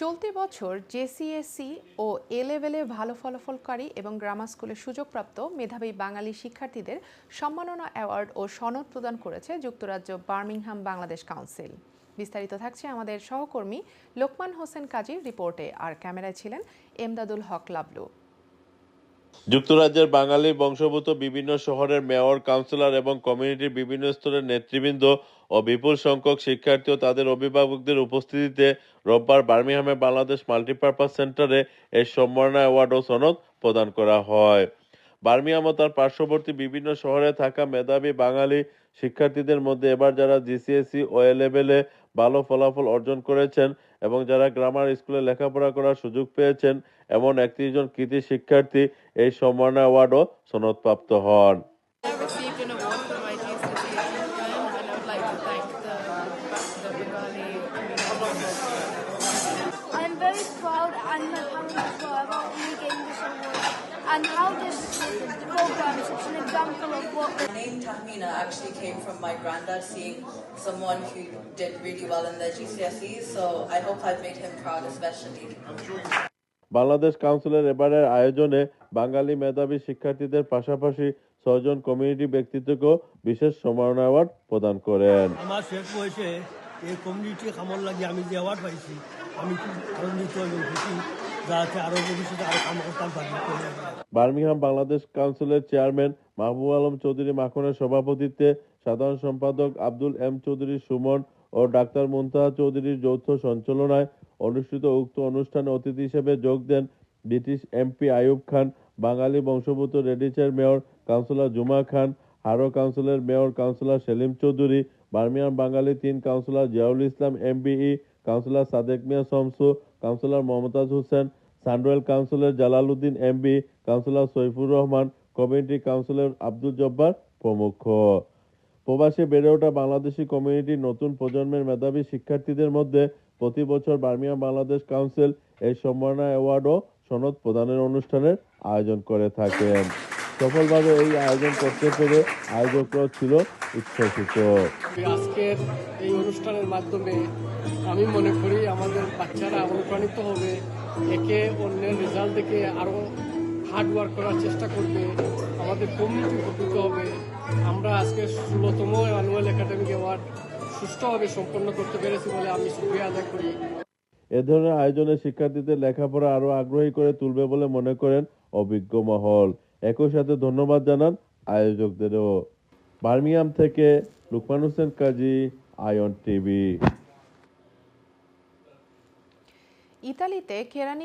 চলতি বছর জেসিএসসি ও এ লেভেলে ভালো ফলাফলকারী এবং গ্রামার স্কুলে সুযোগপ্রাপ্ত মেধাবী বাঙালি শিক্ষার্থীদের সম্মাননা অ্যাওয়ার্ড ও সনদ প্রদান করেছে যুক্তরাজ্য বার্মিংহাম বাংলাদেশ কাউন্সিল বিস্তারিত থাকছে আমাদের সহকর্মী লোকমান হোসেন কাজীর রিপোর্টে। আর ক্যামেরায় ছিলেন এমদাদুল হক লাবলু। যুক্তরাজ্যের বাঙালি বংশোদ্ভূত বিভিন্ন শহরের মেয়র, কাউন্সিলর এবং কমিউনিটির বিভিন্ন স্তরের নেতৃবৃন্দ ও বিপুল সংখ্যক শিক্ষার্থী ও তাদের অভিভাবকদের উপস্থিতিতে রোববার বার্মিংহামে বাংলাদেশ মাল্টিপারপাস সেন্টারে এই সম্মাননা অ্যাওয়ার্ড ও সনদ প্রদান করা হয়। বার্মিংহাম ও তার পার্শ্ববর্তী বিভিন্ন শহরে থাকা মেধাবী বাঙালি শিক্ষার্থীদের মধ্যে এবার যারা জিসিএসসি ও এ লেভেলে ভালো ফলাফল অর্জন করেছেন এবং যারা গ্রামার স্কুলে লেখাপড়া করার সুযোগ পেয়েছেন এমন একত্রিশ জন কৃতি শিক্ষার্থী এই সম্মান অ্যাওয়ার্ডও সনদপ্রাপ্ত হন And how this program is an example of what. Tahmina actually came from my granddad seeing someone who did really well in their GCSEs, so I hope I've made him proud especially. Bangladesh কাউন্সিলের এবারের আয়োজনে বাঙালি মেধাবী শিক্ষার্থীদের পাশাপাশি ছয়জন community ব্যক্তিত্বকেও বিশেষ সম্মাননা award প্রদান করেন আমার শেষ বয়সে এই কমিউনিটি কামর লাগে আমি যে অ্যাওয়ার্ড পাইছি আমি খুব আনন্দিত এবং খুশি বার্মিংহাম বাংলাদেশ কাউন্সিলের চেয়ারম্যান মাহবুব আলম চৌধুরী মাখনের সভাপতিত্বে সাধারণ সম্পাদক আব্দুল এম চৌধুরী সুমন ও ডাক্তার মুনতাহা চৌধুরীর যৌথ সঞ্চালনায় অনুষ্ঠিত উক্ত অনুষ্ঠানে অতিথি হিসেবে যোগ দেন ব্রিটিশ এমপি আইয়ুব খান, বাঙালি বংশোদ্ভূত রেডিচের mayor councillor Juma Khan, Harrow কাউন্সিলের mayor councillor Selim Chowdhury Birmingham Bangali তিন councillor Ziaul Islam MBE, councillor Sadek Miah Shamsu councillor Momtaz Hossain Sandwell councillor Jalaluddin MBE councillor Saifur Rahman, community councillor Abdul Jabbar প্রমুখ। প্রবাসে বেড়ে ওঠা বাংলাদেশি কমিউনিটির নতুন প্রজন্মের মেধাবী শিক্ষার্থীদের মধ্যে প্রতি বছর বার্মিয়াম বাংলাদেশ কাউন্সিল এই সম্মাননা অ্যাওয়ার্ড ও সনদ প্রদানের অনুষ্ঠানের আয়োজন করে থাকেন। সফলভাবে এই আয়োজন করতে পেরে আয়োজকরাও ছিল উচ্ছ্বসিত। আজকের এই অনুষ্ঠানের মাধ্যমে আমি মনে করি আমাদের বাচ্চারা অনুপ্রাণিত হবে একে অন্যের রেজাল্ট দেখে আরও হার্ড ওয়ার্ক করার চেষ্টা করবে আমাদের কমিউনিটি উপকৃত হবে। আমরা আজকে ষোলোতম অ্যানুয়াল একাডেমিক অ্যাওয়ার্ড সুষ্ঠুভাবে সম্পন্ন করতে পেরেছি বলে আমি সুক্রিয়া আদায় করি। এ ধরনের আয়োজনে শিক্ষার্থীদের লেখাপড়া আরও আগ্রহী করে তুলবে বলে মনে করেন অভিজ্ঞ মহল। একই সাথে ধন্যবাদ জানান আয়োজকদেরও। বার্মিয়াম থেকে লুকমান হোসেন কাজী আয়ন টিভি। ইতালিতে কেরানি